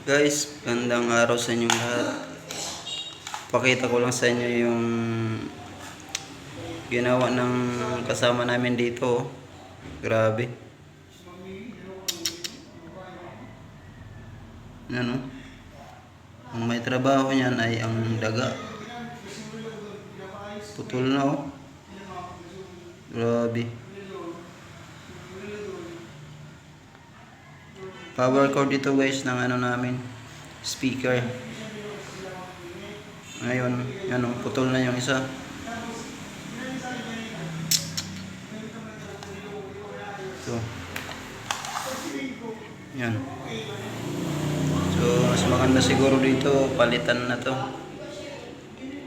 Guys, gandang araw sa inyong lahat. Pakita ko lang sa inyo yung ginawa ng kasama namin dito. Grabe. Ano? Ang may trabaho niyan ay ang daga. Putol na oh. Grabe. Power cord ito guys ng ano namin. Speaker. Ngayon, ano, putol na yung isa. Ito. Yan. So, mas maganda siguro dito, palitan na to.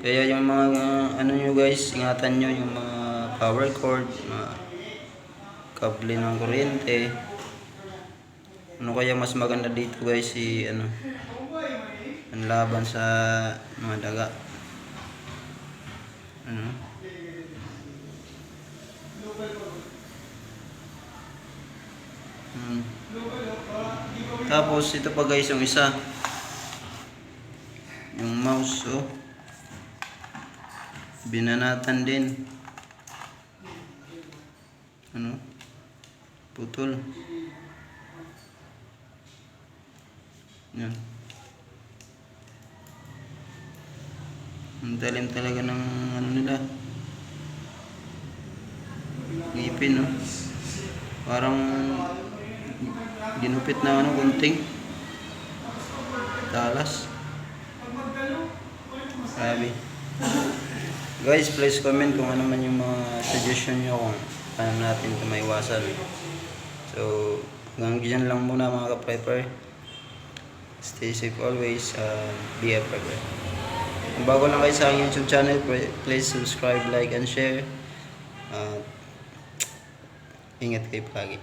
Kaya yung mga, ano nyo guys, ingatan nyo yung mga power cord, mga kable ng kuryente. Ano kaya mas maganda dito guys, si ano, ang laban sa mga daga. Ano? Hmm. Tapos ito pa guys yung isa. Yung mouse oh. Binanatan din. Ano? Putol. Yan. Ang talim talaga ng ano nila. Ngipin, no? Parang ginupit na ano, gunting. Talas. Grabe. Guys, please comment kung ano man yung mga suggestion nyo kung paano natin ito maiwasan. So, hanggang dyan lang muna mga ka-prepper. Stay safe always. Uh, be prepper. Kung bago lang kayo sa aking YouTube channel, please subscribe, like, and share. Uh, ingat kayo palagi.